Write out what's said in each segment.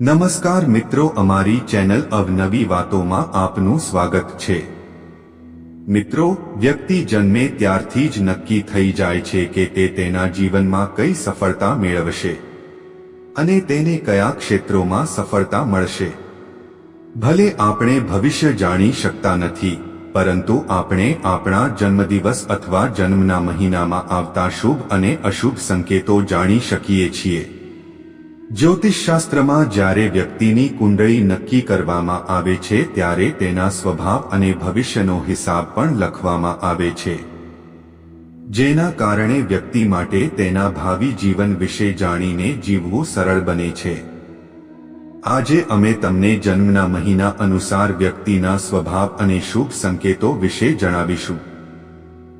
નમસ્કાર મિત્રો, અમારી ચેનલ અવનવી વાતોમાં આપનું સ્વાગત છે. મિત્રો, વ્યક્તિ જન્મે ત્યારથી જ નક્કી થઈ જાય છે કે તે તેના જીવનમાં કઈ સફળતા મેળવશે અને તેને કયા ક્ષેત્રોમાં સફળતા મળશે. ભલે આપણે ભવિષ્ય જાણી શકતા નથી, પરંતુ આપણે આપણા જન્મદિવસ અથવા જન્મના મહિનામાં આવતા શુભ અને અશુભ સંકેતો જાણી શકીએ છીએ. જ્યોતિષશાસ્ત્રમાં જ્યારે વ્યક્તિની કુંડળી નક્કી કરવામાં આવે છે ત્યારે તેના સ્વભાવ અને ભવિષ્યનો હિસાબ પણ લખવામાં આવે છે. જેના કારણે વ્યક્તિ માટે તેના ભાવિ જીવન વિશે જાણીને જીવવું સરળ બને છે. આજે અમે તમને જન્મના મહિના અનુસાર વ્યક્તિના સ્વભાવ અને શુભ સંકેતો વિશે જણાવીશું.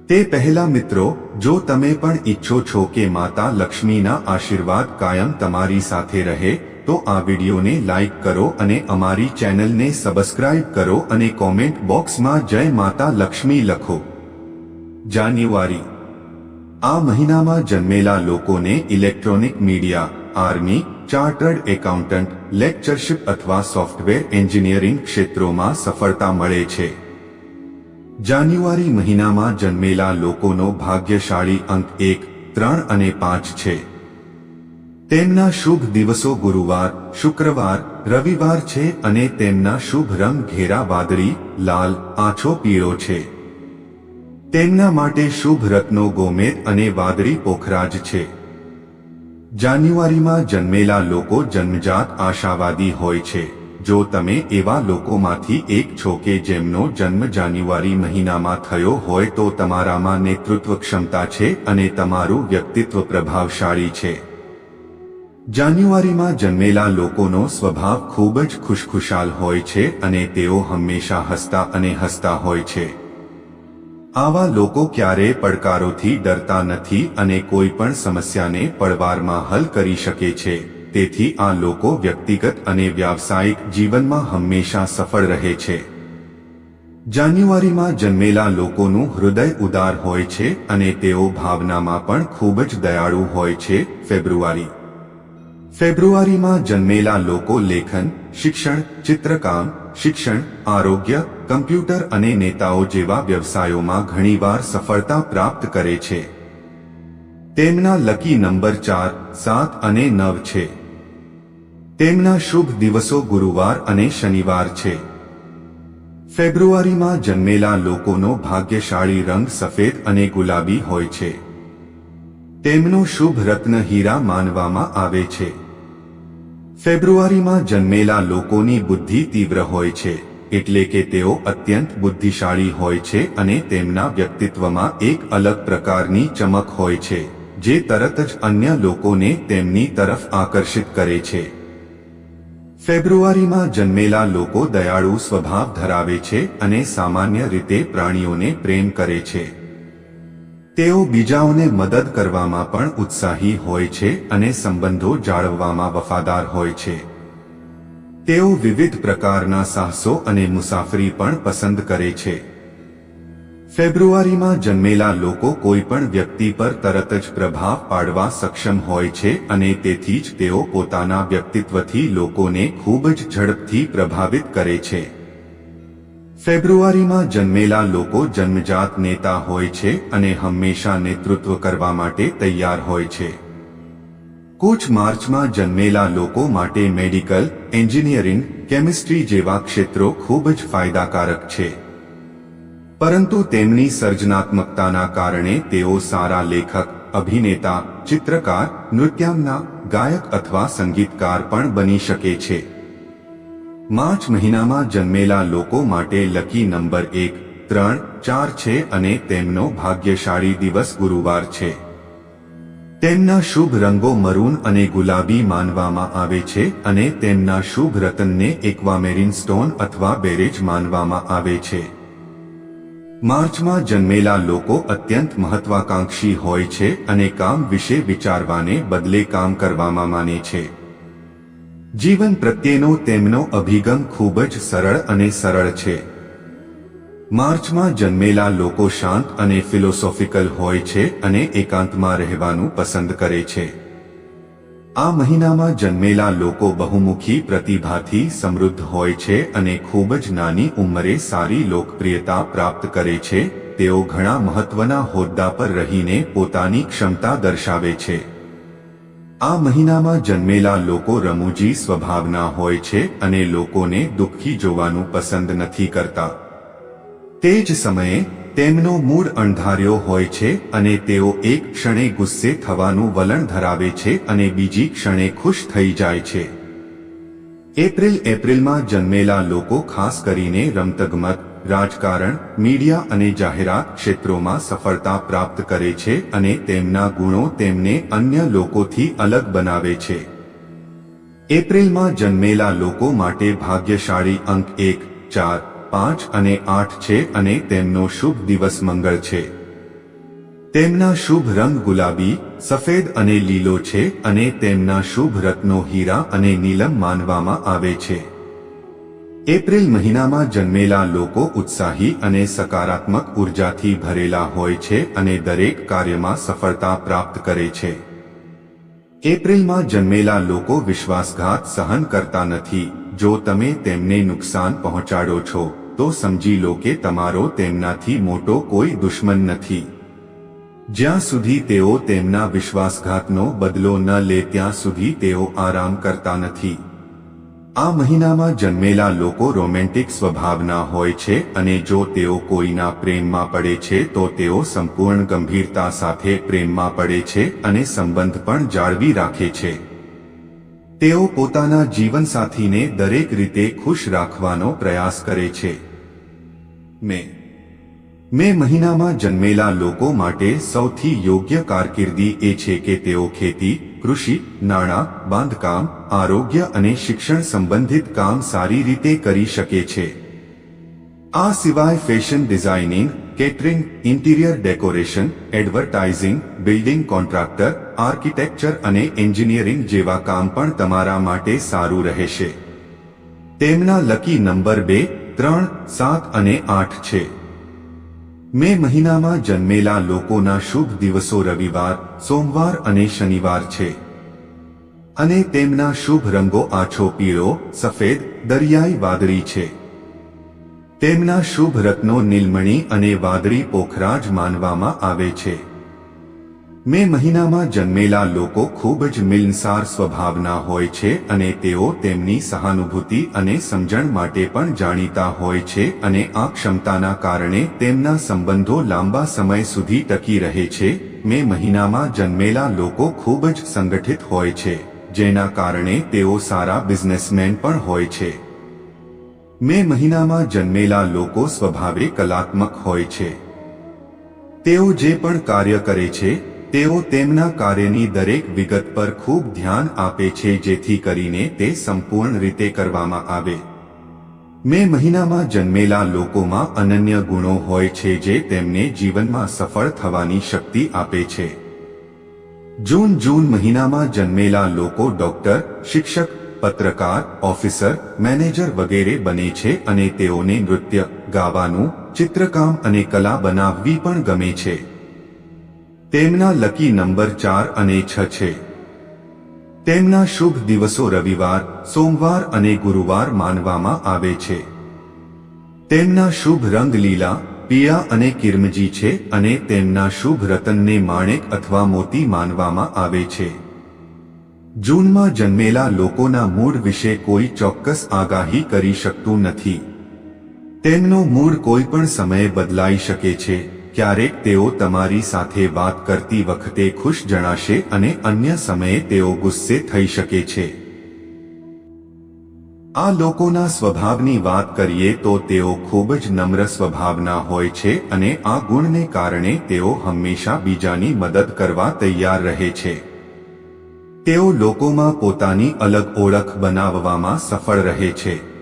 તે પહેલા મિત્રો, જો તમે પણ ઈચ્છો છો કે માતા લક્ષ્મીના આશીર્વાદ કાયમ તમારી સાથે રહે, તો આ વિડીયોને લાઈક કરો અને અમારી ચેનલને સબસ્ક્રાઇબ કરો અને કોમેન્ટ બોક્સમાં જય માતા લક્ષ્મી લખો. જાન્યુઆરી. આ મહિનામાં જન્મેલા લોકોને electronic media, army, chartered accountant, lectureship અથવા સોફ્ટવેર એન્જિનિયરિંગ ક્ષેત્રોમાં સફળતા મળે છે. જાન્યુઆરી મહિનામાં જન્મેલા લોકોનો ભાગ્યશાળી અંક એક, ત્રણ અને પાંચ છે. તેમના શુભ દિવસો ગુરુવાર, શુક્રવાર, રવિવાર છે અને તેમના શુભ રંગ ઘેરા વાદળી, લાલ, આછો પીળો છે. તેમના માટે શુભ રત્નો ગોમેદ અને વાદળી પોખરાજ છે. જાન્યુઆરીમાં જન્મેલા લોકો જન્મજાત આશાવાદી હોય છે. જો તમે એવા લોકોમાંથી એક છો કે જેમનો જન્મ જાન્યુઆરી મહિનામાં થયો હોય તો તમારામાં નેતૃત્વ ક્ષમતા છે અને તમારું વ્યક્તિત્વ પ્રભાવશાળી છે. જાન્યુઆરીમાં જન્મેલા લોકોનો સ્વભાવ ખૂબ જ ખુશખુશાલ હોય છે અને તેઓ હંમેશા હસતા અને હસતા હોય છે. આવા લોકો ક્યારેય પડકારોથી ડરતા નથી અને કોઈ પણ સમસ્યાને પડવારમાં હલ કરી શકે છે. તેથી આ લોકો વ્યક્તિગત અને વ્યાવસાયિક જીવનમાં હંમેશા સફળ રહે છે. જાન્યુઆરીમાં જન્મેલા લોકોનું હૃદય ઉદાર હોય છે અને તેઓ ભાવનામાં પણ ખૂબ જ દયાળુ હોય છે, ફેબ્રુઆરી. ફેબ્રુઆરીમાં જન્મેલા લોકો લેખન, શિક્ષણ, ચિત્રકામ, શિક્ષણ, આરોગ્ય, કમ્પ્યુટર અને નેતાઓ જેવા વ્યવસાયોમાં ઘણીવાર સફળતા પ્રાપ્ત કરે છે. તેમના લકી નંબર ચાર, સાત અને નવ છે. તેમના શુભ દિવસો ગુરુવાર અને શનિવાર છે. ફેબ્રુઆરીમાં જન્મેલા લોકોનો ભાગ્યશાળી રંગ સફેદ અને ગુલાબી હોય છે. તેમનો શુભ રત્ન હીરા માનવામાં આવે છે. ફેબ્રુઆરીમાં જન્મેલા લોકોની બુદ્ધિ તીવ્ર હોય છે, એટલે કે તેઓ અત્યંત બુદ્ધિશાળી હોય છે અને તેમના વ્યક્તિત્વમાં એક અલગ પ્રકારની ચમક હોય છે, જે તરત જ અન્ય લોકોને તેમની તરફ આકર્ષિત કરે છે. ફેબ્રુઆરીમાં જન્મેલા લોકો દયાળુ સ્વભાવ ધરાવે છે અને સામાન્ય રીતે પ્રાણીઓને પ્રેમ કરે છે. તેઓ બીજાઓને મદદ કરવામાં પણ ઉત્સાહી હોય છે અને સંબંધો જાળવવામાં વફાદાર હોય છે. તેઓ વિવિધ પ્રકારના સાહસો અને મુસાફરી પણ પસંદ કરે છે. ફેબ્રુઆરીમાં જન્મેલા લોકો કોઈ પણ વ્યક્તિ પર તરત જ પ્રભાવ પાડવા સક્ષમ હોય છે અને તેથી જ તેઓ પોતાના વ્યક્તિત્વથી લોકોને ખૂબ જ ઝડપથી પ્રભાવિત કરે છે. ફેબ્રુઆરીમાં જન્મેલા લોકો જન્મજાત નેતા હોય છે અને હંમેશા નેતૃત્વ કરવા માટે તૈયાર હોય છે. કોચ માર્ચમાં જન્મેલા લોકો માટે મેડિકલ, એન્જિનિયરિંગ, કેમિસ્ટ્રી જેવા ક્ષેત્રો ખૂબ જ ફાયદાકારક છે. પરંતુ તેમની સર્જનાત્મકતાના કારણે તેઓ સારા લેખક, અભિનેતા, ચિત્રકાર, નૃત્યાંગના, ગાયક અથવા સંગીતકાર પણ બની શકે છે. માર્ચ મહિનામાં જન્મેલા લોકો માટે લકી નંબર એક, ત્રણ, ચાર છે અને તેમનો ભાગ્યશાળી દિવસ ગુરુવાર છે. તેમના શુભ રંગો મરૂન અને ગુલાબી માનવામાં આવે છે અને તેમના શુભ રતનને એકવામેરિન સ્ટોન અથવા બેરેજ માનવામાં આવે છે. માર્ચમાં જન્મેલા લોકો અત્યંત મહત્વાકાંક્ષી હોય છે અને કામ વિશે વિચારવાને બદલે કામ કરવામાં માને છે. જીવન પ્રત્યેનો તેમનો અભિગમ ખૂબ જ સરળ અને સરળ છે. માર્ચમાં જન્મેલા લોકો શાંત અને ફિલોસોફિકલ હોય છે અને એકાંતમાં રહેવાનું પસંદ કરે છે. આ મહિનામાં જન્મેલા લોકો બહુમુખી પ્રતિભાથી સમૃદ્ધ હોય છે અને ખૂબ જ નાની ઉંમરે સારી લોકપ્રિયતા પ્રાપ્ત કરે છે. તેઓ ઘણા મહત્વના હોદ્દા પર રહીને પોતાની ક્ષમતા દર્શાવે છે. આ મહિનામાં જન્મેલા લોકો રમૂજી સ્વભાવના હોય છે અને લોકોને દુઃખી જોવાનું પસંદ નથી કરતા. તે જ સમયે તેમનો મૂળ અણધાર્યો હોય છે અને તેઓ એક ક્ષણે ગુસ્સે થવાનું વલણ ધરાવે છે અને બીજી ક્ષણે ખુશ થઈ જાય છે. એપ્રિલ એપ્રિલમાં જન્મેલા લોકો ખાસ કરીને રમતગમત, રાજકારણ, મીડિયા અને જાહેરાત ક્ષેત્રોમાં સફળતા પ્રાપ્ત કરે છે અને તેમના ગુણો તેમને અન્ય લોકોથી અલગ બનાવે છે. એપ્રિલમાં જન્મેલા લોકો માટે ભાગ્યશાળી અંક એક, ચાર પાંચ અને આઠ છે અને તેમનો શુભ દિવસ મંગળ છે. તેમના શુભ રંગ ગુલાબી, સફેદ અને લીલો છે અને તેમના શુભ રત્નો હીરા અને નીલમ માનવામાં આવે છે. એપ્રિલ મહિનામાં જન્મેલા લોકો ઉત્સાહી અને સકારાત્મક ઉર્જાથી ભરેલા હોય છે અને દરેક કાર્યમાં સફળતા પ્રાપ્ત કરે છે. એપ્રિલમાં જન્મેલા લોકો વિશ્વાસઘાત સહન કરતા નથી. જો તમે તેમને નુકસાન પહોંચાડો છો, તો સમજી લો કે તમારો તેમનાથી મોટો કોઈ દુશ્મન નથી. જ્યાં સુધી તેઓ તેમના વિશ્વાસઘાતનો બદલો ન લે, ત્યાં સુધી તેઓ આરામ કરતા નથી. આ મહિનામાં જન્મેલા લોકો રોમેન્ટિક સ્વભાવના હોય છે અને જો તેઓ કોઈના પ્રેમમાં પડે છે તો તેઓ સંપૂર્ણ ગંભીરતા સાથે પ્રેમમાં પડે છે અને સંબંધ પણ જાળવી રાખે છે. તેઓ પોતાના જીવનસાથીને દરેક રીતે ખુશ રાખવાનો પ્રયાસ કરે છે. મે મે મહિનામાં જન્મેલા લોકો માટે સૌથી યોગ્ય કારકિર્દી એ છે કે તેઓ ખેતી, કૃષિ, નાણાં, બાંધકામ, આરોગ્ય અને શિક્ષણ સંબંધિત કામ સારી રીતે કરી શકે છે. આ સિવાય fashion designing, catering, interior decoration, advertising, building contractor, architecture અને એન્જિનિયરિંગ જેવા કામ પણ તમારા માટે સારું રહેશે. તેમના લકી નંબર બે, ત્રણ, સાત અને આઠ છે. મે મહિનામાં જન્મેલા લોકોના શુભ દિવસો રવિવાર, સોમવાર અને શનિવાર છે. અને તેમના શુભ રંગો આછો પીળો, સફેદ, દરિયાઈ વાદળી છે. તેમના શુભ રત્નો નીલમણી અને વાદળી પોખરાજ માનવામાં આવે છે. મે મહિનામાં જન્મેલા લોકો ખૂબ જ મિલનસાર સ્વભાવના હોય છે અને તેઓ તેમની સહાનુભૂતિ અને સમજણ માટે પણ જાણીતા હોય છે અને આ ક્ષમતાના કારણે તેમના સંબંધો લાંબા સમય સુધી ટકી રહે છે. મે મહિનામાં જન્મેલા લોકો ખૂબ જ સંગઠિત હોય છે, જેના કારણે તેઓ સારા બિઝનેસમેન પણ હોય છે. મે મહિનામાં જન્મેલા લોકો સ્વભાવે કલાત્મક હોય છે. તેઓ જે પણ કાર્ય કરે છે તેઓ તેમના કાર્યની દરેક વિગત પર ખૂબ ધ્યાન આપે છે જેથી કરીને તે સંપૂર્ણ રીતે કરવામાં આવે. મે મહિનામાં જન્મેલા લોકોમાં અનન્ય ગુણો હોય છે જે તેમને જીવનમાં સફળ થવાની શક્તિ આપે છે. જૂન જૂન મહિનામાં જન્મેલા લોકો ડોક્ટર, શિક્ષક, પત્રકાર, ઓફિસર, મેનેજર વગેરે બને છે અને તેઓને નૃત્ય, ગાવાનું, ચિત્રકામ અને કલા બનાવવી પણ ગમે છે. તેમના લકી નંબર ચાર અને છ છે. તેમના શુભ દિવસો રવિવાર, સોમવાર અને ગુરુવાર માનવામાં આવે છે. તેમના શુભ રંગ લીલા, પીળા અને કિરમજી છે અને તેમના શુભ રતનને માણેક અથવા મોતી માનવામાં આવે છે. જૂનમાં જન્મેલા લોકોના મૂળ વિશે કોઈ ચોક્કસ આગાહી કરી શકતું નથી. તેમનો મૂળ કોઈ પણ સમયે બદલાઈ શકે છે. ક્યારેક તેઓ તમારી સાથે વાત કરતી વખતે ખુશ જણાશે અને અન્ય સમયે તેઓ ગુસ્સે થઈ શકે છે. આ લોકોના સ્વભાવની વાત કરીએ તો તેઓ ખૂબ જ નમ્ર સ્વભાવના હોય છે અને આ ગુણને કારણે તેઓ હંમેશા બીજાની મદદ કરવા તૈયાર રહે છે. તેઓ લોકોમાં પોતાની અલગ ઓળખ બનાવવામાં સફળ રહે છે.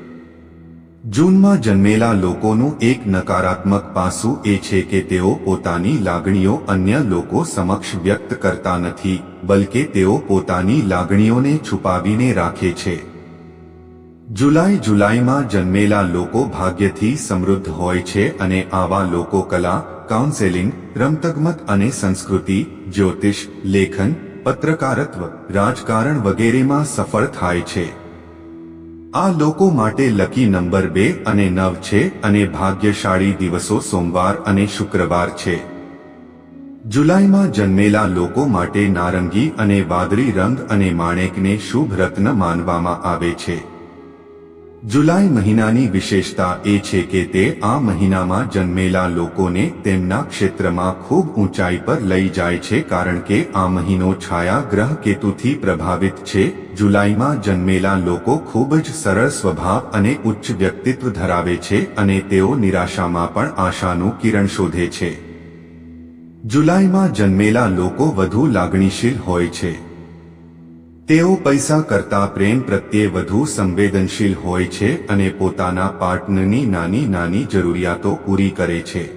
જૂનમાં જન્મેલા લોકોનું એક નકારાત્મક પાસું એ છે કે તેઓ પોતાની લાગણીઓ અન્ય લોકો સમક્ષ વ્યક્ત કરતા નથી, બલકે તેઓ પોતાની લાગણીઓને છુપાવીને રાખે છે. જુલાઈ જુલાઈમાં જન્મેલા લોકો ભાગ્યથી સમૃદ્ધ હોય છે અને આવા લોકો કલા, કાઉન્સેલિંગ, રમતગમત અને સંસ્કૃતિ, જ્યોતિષ, લેખન, પત્રકારત્વ, રાજકારણ વગેરેમાં સફળ થાય છે. આ લોકો માટે લકી નંબર બે અને નવ છે અને ભાગ્યશાળી દિવસો સોમવાર અને શુક્રવાર છે. જુલાઈમાં જન્મેલા લોકો માટે નારંગી અને વાદળી રંગ અને માણેકને શુભ રત્ન માનવામાં આવે છે. જુલાઈ મહિનાની વિશેષતા એ છે કે તે આ મહિનામાં જન્મેલા લોકોને તેમના ક્ષેત્રમાં ખૂબ ઊંચાઈ પર લઈ જાય છે કારણ કે આ મહિનો છાયા ગ્રહ કેતુથી પ્રભાવિત છે. જુલાઈમાં જન્મેલા લોકો ખૂબ જ સરળ સ્વભાવ અને ઉચ્ચ વ્યક્તિત્વ ધરાવે છે અને તેઓ નિરાશામાં પણ આશાનું કિરણ શોધે છે. જુલાઈમાં જન્મેલા લોકો વધુ લાગણીશીલ હોય છે. તેઓ પૈસા કરતા પ્રેમ પ્રત્યે વધુ સંવેદનશીલ હોય છે અને પોતાના પાર્ટનરની નાની નાની જરૂરિયાતો પૂરી કરે છે.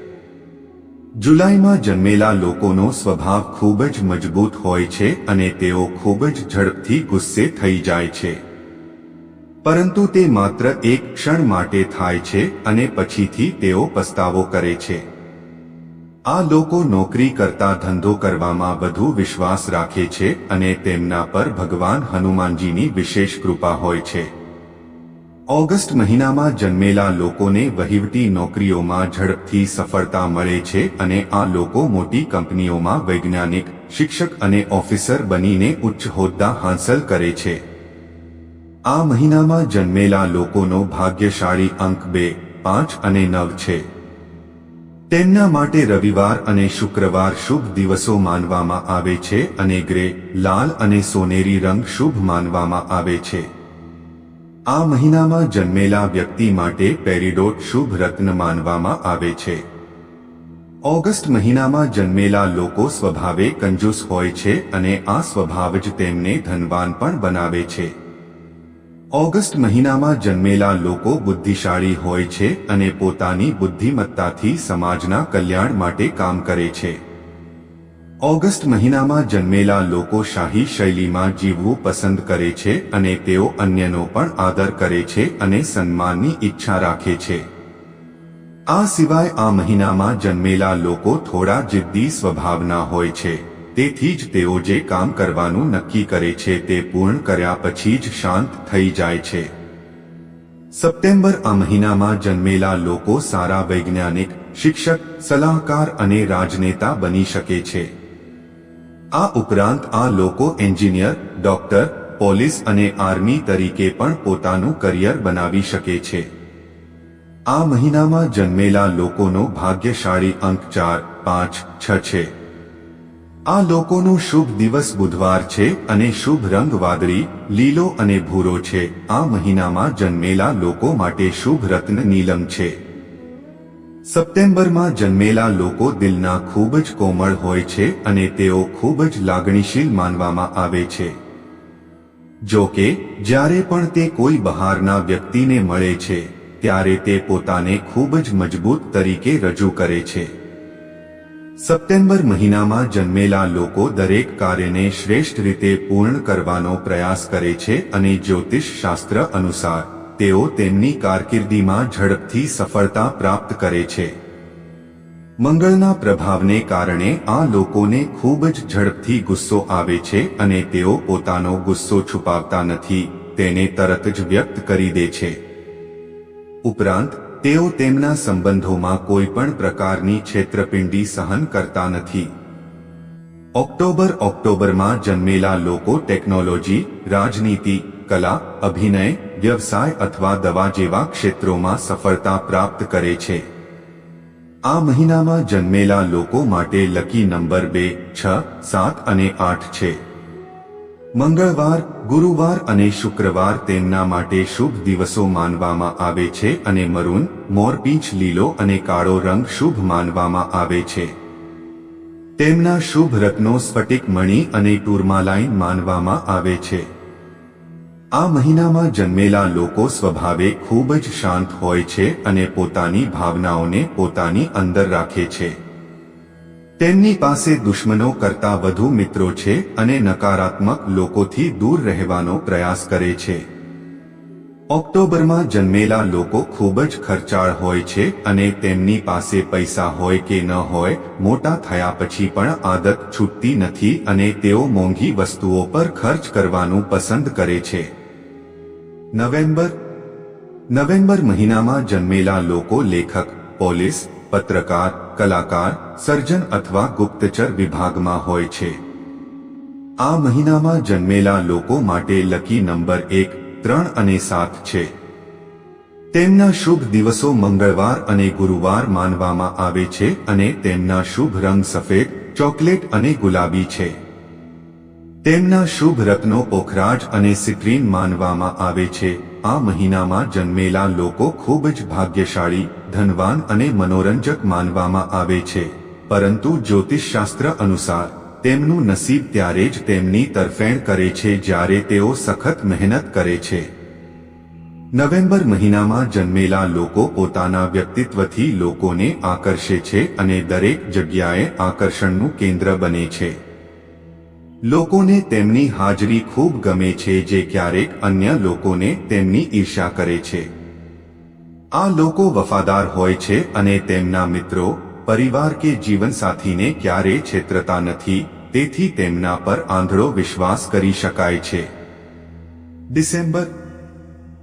જુલાઈમાં જન્મેલા લોકોનો સ્વભાવ ખૂબ જ મજબૂત હોય છે અને તેઓ ખૂબ જ ઝડપથી ગુસ્સે થઈ જાય છે. પરંતુ તે માત્ર એક ક્ષણ માટે થાય છે અને પછીથી તેઓ પસ્તાવો કરે છે. આ લોકો નોકરી કરતા ધંધો કરવામાં વધુ વિશ્વાસ રાખે છે અને તેમના પર ભગવાન હનુમાનજીની વિશેષ કૃપા હોય છે. ઓગસ્ટ મહિનામાં જન્મેલા લોકોને વહીવટી નોકરીઓમાં ઝડપથી સફળતા મળે છે અને આ લોકો મોટી કંપનીઓમાં વૈજ્ઞાનિક, શિક્ષક અને ઓફિસર બનીને ઉચ્ચ હોદ્દા હાંસલ કરે છે. આ મહિનામાં જન્મેલા લોકોનો ભાગ્યશાળી અંક બે, પાંચ અને નવ છે. તેમના માટે રવિવાર અને શુક્રવાર શુભ દિવસો માનવામાં આવે છે અને ગ્રે, લાલ અને સોનેરી રંગ શુભ માનવામાં આવે છે. આ મહિનામાં જન્મેલા વ્યક્તિ માટે પેરીડોટ શુભ રત્ન માનવામાં આવે છે. ઓગસ્ટ મહિનામાં જન્મેલા લોકો સ્વભાવે કંજૂસ હોય છે અને આ સ્વભાવ જ તેમને ધનવાન પણ બનાવે છે. ઓગસ્ટ મહિનામાં જન્મેલા લોકો બુદ્ધિશાળી હોય છે અને પોતાની બુદ્ધિમત્તાથી સમાજના કલ્યાણ માટે કામ કરે છે. ઓગસ્ટ મહિનામાં જન્મેલા લોકો શાહી શૈલીમાં જીવવું પસંદ કરે છે અને તેઓ અન્યનો પણ આદર કરે છે અને સન્માનની ઈચ્છા રાખે છે. આ સિવાય આ મહિનામાં જન્મેલા લોકો થોડા જિદ્દી સ્વભાવના હોય છે. તેથી જ તેઓ જે કામ કરવાનું નક્કી કરે છે તે પૂર્ણ કર્યા પછી જ શાંત થઈ જાય છે. સપ્ટેમ્બર આ મહિનામાં જન્મેલા લોકો સારા વૈજ્ઞાનિક, શિક્ષક, સલાહકાર અને રાજનેતા બની શકે છે. આ ઉપરાંત આ લોકો એન્જિનિયર, ડોક્ટર, પોલીસ અને આર્મી તરીકે પણ પોતાનું કરિયર બનાવી શકે છે. આ મહિનામાં જન્મેલા લોકોનો ભાગ્યશાળી અંક ચાર, પાંચ, છ છે. આ લોકોનો શુભ દિવસ બુધવાર છે અને શુભ રંગ વાદળી, લીલો અને ભૂરો છે. આ મહિનામાં જન્મેલા લોકો માટે શુભ રત્ન નીલમ છે. સપ્ટેમ્બરમાં જન્મેલા લોકો દિલના ખૂબ જ કોમળ હોય છે અને તેઓ ખૂબ જ લાગણીશીલ માનવામાં આવે છે. જો કે, જ્યારે પણ તે કોઈ બહારના વ્યક્તિને મળે છે, ત્યારે તે પોતાને ખૂબ જ મજબૂત તરીકે રજૂ કરે છે. સપ્ટેમ્બર મહિનામાં જન્મેલા લોકો દરેક કાર્યને શ્રેષ્ઠ રીતે પૂર્ણ કરવાનો પ્રયાસ કરે છે અને જ્યોતિષ શાસ્ત્ર અનુસાર, તેઓ તેમની કારકિર્દીમાં ઝડપથી સફળતા પ્રાપ્ત કરે છે. મંગળના પ્રભાવને કારણે આ લોકોને ખૂબ જ ઝડપથી ગુસ્સો આવે છે અને તેઓ પોતાનો ગુસ્સો છુપાવતા નથી, તેને તરત જ વ્યક્ત કરી દે છે. ઉપરાંત તેઓ તેમના સંબંધોમાં કોઈ પણ પ્રકારની છેતરપિંડી સહન કરતા નથી. ઓક્ટોબર ઓક્ટોબરમાં જન્મેલા લોકો ટેકનોલોજી, રાજનીતિ, કલા, અભિનય, વ્યવસાય અથવા દવા જેવા ક્ષેત્રોમાં સફળતા પ્રાપ્ત કરે છે. આ મહિનામાં જન્મેલા લોકો માટે લકી નંબર બે, છ, સાત અને આઠ છે. મંગળવાર, ગુરુવાર અને શુક્રવાર તેમના માટે શુભ દિવસો માનવામાં આવે છે અને મરૂન મોરપીંછ લીલો અને કાળો રંગ શુભ માનવામાં આવે છે. તેમના શુભ રત્નો સ્ફટિક મણી અને ટુરમાલાઈન માનવામાં આવે છે. આ મહિનામાં જન્મેલા લોકો સ્વભાવે ખૂબ જ શાંત હોય છે અને પોતાની ભાવનાઓને પોતાની અંદર રાખે છે. તેમની પાસે દુશ્મનો કરતા વધુ મિત્રો છે અને નકારાત્મક લોકોથી દૂર રહેવાનો પ્રયાસ કરે છે. ઓક્ટોબરમાં જન્મેલા લોકો ખૂબ જ ખર્ચાળ હોય છે અને તેમની પાસે પૈસા હોય કે ન હોય, મોટા થયા પછી પણ આદત છૂટતી નથી અને તેઓ મોંઘી વસ્તુઓ પર ખર્ચ કરવાનું પસંદ કરે છે. નવેમ્બર નવેમ્બર મહિનામાં જન્મેલા લોકો લેખક, પોલીસ પત્રકાર, કલાકાર, સર્જન અથવા ગુપ્તચર વિભાગમાં હોય છે. આ મહિનામાં જન્મેલા લોકો માટે લકી નંબર એક, ત્રણ અને સાત છે. તેમના શુભ દિવસો મંગળવાર અને ગુરુવાર માનવામાં આવે છે અને તેમના શુભ રંગ સફેદ, ચોકલેટ અને ગુલાબી છે. તેમના શુભ રત્નો પોખરાજ અને સિટ્રીન માનવામાં આવે છે. આ મહિનામાં જન્મેલા લોકો ખૂબ જ ભાગ્યશાળી ધનવાન અને મનોરંજક માનવામાં આવે છે. પરંતુ જ્યોતિષશાસ્ત્ર અનુસાર, તેમનું નસીબ ત્યારે જ તેમની તરફેણ કરે છે જ્યારે તેઓ સખત મહેનત કરે છે. નવેમ્બર મહિનામાં જન્મેલા લોકો પોતાના વ્યક્તિત્વથી લોકોને આકર્ષે છે અને દરેક જગ્યાએ આકર્ષણનું કેન્દ્ર બને છે. લોકોને તેમની હાજરી ખૂબ ગમે છે જે ક્યારેક અન્ય લોકોને તેમની ઈર્ષા કરે છે. આ લોકો વફાદાર હોય છે અને તેમના મિત્રો પરિવાર કે જીવનસાથીને ક્યારેય છેતરતા નથી, તેથી તેમના પર આંધળો વિશ્વાસ કરી શકાય છે. ડિસેમ્બર.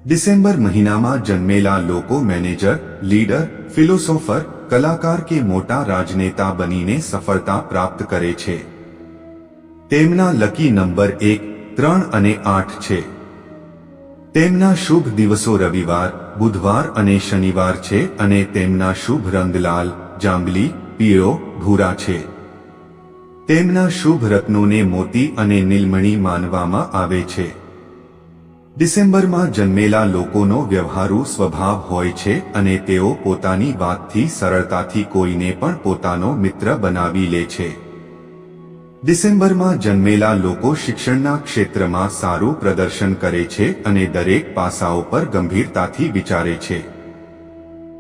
ડિસેમ્બર મહિનામાં જન્મેલા લોકો મેનેજર, લીડર, ફિલોસોફર, કલાકાર કે મોટા રાજનેતા બનીને સફળતા પ્રાપ્ત કરે છે. તેમના લકી નંબર એક, ત્રણ અને આઠ છે. તેમના શુભ દિવસો રવિવાર, બુધવાર અને શનિવાર છે અને તેમના શુભ રંગ લાલ, જાંબલી, પીળો, ભૂરા છે. તેમના શુભ રત્નોને મોતી અને નીલમણી માનવામાં આવે છે. ડિસેમ્બરમાં જન્મેલા લોકોનો વ્યવહારુ સ્વભાવ હોય છે અને તેઓ પોતાની વાતથી સરળતાથી કોઈને પણ પોતાનો મિત્ર બનાવી લે છે. ડિસેમ્બરમાં જન્મેલા લોકો શિક્ષણના ક્ષેત્રમાં સારું પ્રદર્શન કરે છે અને દરેક પાસાઓ પર ગંભીરતાથી વિચારે છે.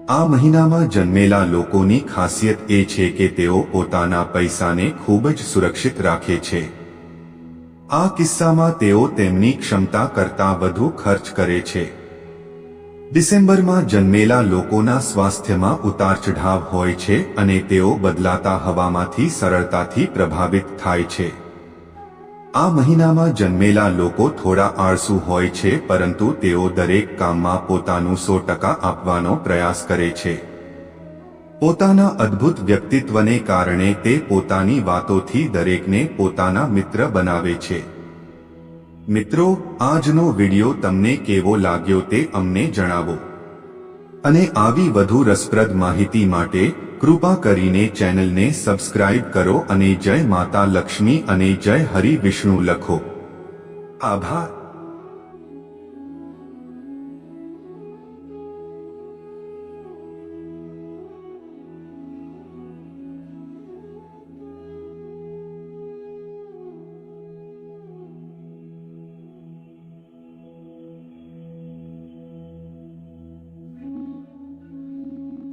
આ મહિનામાં જન્મેલા લોકોની ખાસિયત એ છે કે તેઓ પોતાના પૈસાને ખૂબ જ સુરક્ષિત રાખે છે. આ કિસ્સામાં તેઓ તેમની ક્ષમતા કરતાં વધુ ખર્ચ કરે છે. ડિસેમ્બરમાં જન્મેલા લોકોના સ્વાસ્થ્યમાં ઉતાર ચઢાવ હોય છે અને તેઓ બદલાતા હવામાંથી સરળતાથી પ્રભાવિત થાય છે. આ મહિનામાં જન્મેલા લોકો થોડા આળસુ હોય છે પરંતુ તેઓ દરેક કામમાં પોતાનું સો ટકા આપવાનો પ્રયાસ કરે છે. પોતાના અદ્ભુત વ્યક્તિત્વને કારણે તે પોતાની વાતોથી દરેકને પોતાના મિત્ર બનાવે છે. મિત્રો, આજનો વિડિયો તમને કેવો લાગ્યો તે અમને જણાવો. અને આવી વધુ રસપ્રદ માહિતી માટે કૃપા કરીને ચેનલને સબસ્ક્રાઇબ કરો અને જય માતા લક્ષ્મી અને જય હરિ વિષ્ણુ લખો. આભાર.